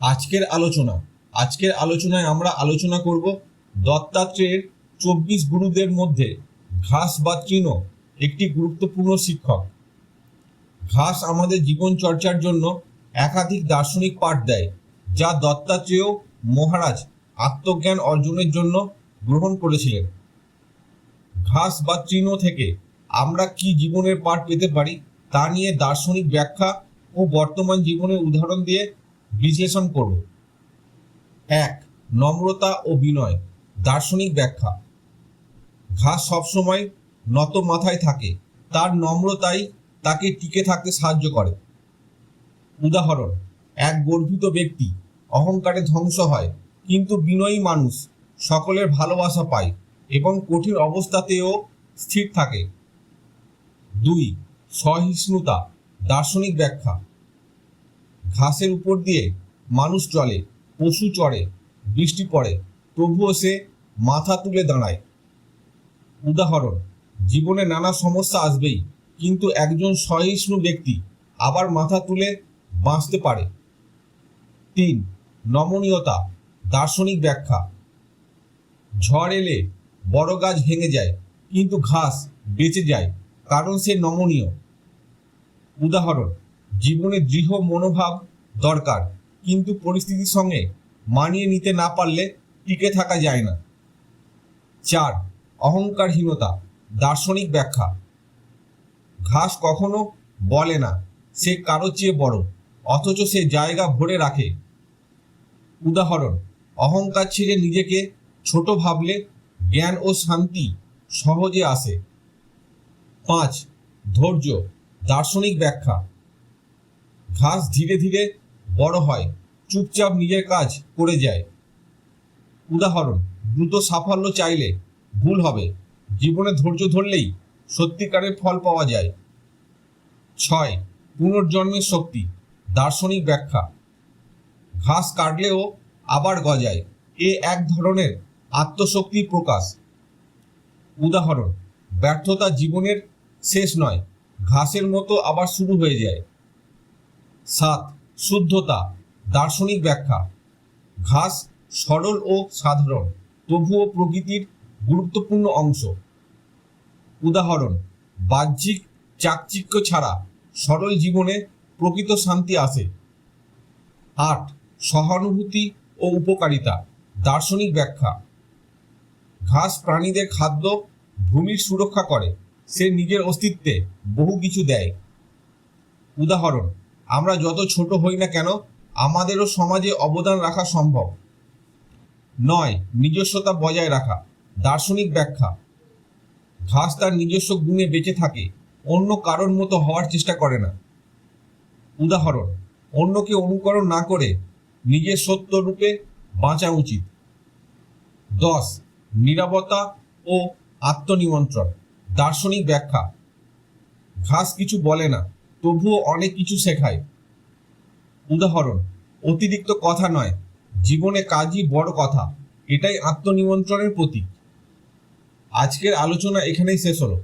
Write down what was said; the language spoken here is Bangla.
আজকের আলোচনা। আজকের আলোচনায় আমরা আলোচনা করব দত্তাত্রেয়ের চব্বিশ গুরুদের মধ্যে ঘাস বা তৃণ একটি গুরুত্বপূর্ণ শিক্ষক। ঘাস আমাদের জীবন চর্চার জন্য একাধিক দার্শনিক পাঠ দেয়, যা দত্তাত্রেয় মহারাজ আত্মজ্ঞান অর্জনের জন্য গ্রহণ করেছিলেন। ঘাস বা তৃণ থেকে আমরা কি জীবনের পাঠ পেতে পারি, তা নিয়ে দার্শনিক ব্যাখ্যা ও বর্তমান জীবনের উদাহরণ দিয়ে বিশ্লেষণ করব এক, নম্রতা ও বিনয়, দার্শনিক ব্যাখ্যা। ঘাস সবসময় নত মাথায় থাকে, তার নম্রতাই তাকে টিকে থাকতে সাহায্য করে। উদাহরণ, এক গর্বিত ব্যক্তি, অহংকারে ধ্বংস হয়, কিন্তু বিনয়ী মানুষ সকলের ভালোবাসা পায় এবং কঠিন অবস্থাতেও স্থির থাকে। দুই, সহিষ্ণুতা, দার্শনিক ব্যাখ্যা। ঘাসের উপর দিয়ে মানুষ চলে, পশু চড়ে, বৃষ্টি পড়ে, তবুও সে মাথা তুলে দাঁড়ায়। উদাহরণ, জীবনে নানা সমস্যা আসবেই, কিন্তু একজন সহিষ্ণু ব্যক্তি আবার মাথা তুলে বাঁচতে পারে। তিন, নমনীয়তা, দার্শনিক ব্যাখ্যা। ঝড় এলে বড় গাছ ভেঙে যায়, কিন্তু ঘাস বেঁচে যায়, কারণ সে নমনীয়। উদাহরণ জীবনে দৃঢ় মনোভাব দরকার, কিন্তু পরিস্থিতির সঙ্গে মানিয়ে নিতে না পারলে টিকে থাকা যায় না। চার, অহংকারহীনতা, দার্শনিক ব্যাখ্যা। ঘাস কখনো বলে না, সে কারও চেয়ে বড়, অথচ সে জায়গা ভরে রাখে। উদাহরণ, অহংকার ছেড়ে নিজেকে ছোট ভাবলে জ্ঞান ও শান্তি সহজে আসে। পাঁচ, ধৈর্য, দার্শনিক ব্যাখ্যা। ঘাস ধীরে ধীরে বড় হয়, চুপচাপ নিজের কাজ করে যায়। উদাহরণ, দ্রুত সাফল্য চাইলে ভুল হবে। জীবনে ধৈর্য ধরলেই সত্যিকারের ফল পাওয়া যায়। ছয়, পুনর্জন্মের শক্তি, দার্শনিক ব্যাখ্যা। ঘাস কাটলেও আবার গজায়, এ এক ধরনের আত্মশক্তির প্রকাশ। উদাহরণ, ব্যর্থতা জীবনের শেষ নয়, ঘাসের মতো আবার শুরু হয়ে যায়। সাত, শুদ্ধতা, দার্শনিক ব্যাখ্যা। ঘাস সরল ও সাধারণ, তবুও প্রকৃতির গুরুত্বপূর্ণ অংশ। উদাহরণ, বাহ্যিক চাকচিক্য ছাড়া সরল জীবনে প্রকৃত শান্তি আসে আট, সহানুভূতি ও উপকারিতা, দার্শনিক ব্যাখ্যা। ঘাস প্রাণীদের খাদ্য ভূমির সুরক্ষা করে, সে নিজের অস্তিত্বে বহু কিছু দেয়। উদাহরণ আমরা যত ছোট হই না কেন, আমাদেরও সমাজে অবদান রাখা সম্ভব। নয়, নিজস্বতা বজায় রাখা, দার্শনিক ব্যাখ্যা। ঘাস তার নিজস্ব গুণে বেঁচে থাকে, অন্য কারোর মতো হওয়ার চেষ্টা করে না। উদাহরণ, অন্যকে অনুকরণ না করে নিজের সত্য রূপে বাঁচা উচিত। দশ, নিরাপত্তা ও আত্মনিমন্ত্রণ দার্শনিক ব্যাখ্যা। ঘাস কিছু বলে না তবুও অনেক কিছু শেখায়। উদাহরণ, অতিরিক্ত কথা নয়, জীবনে কাজই বড় কথা, এটাই আত্মনিমন্ত্রণের প্রতীক। আজকের আলোচনা এখানেই শেষ হলো।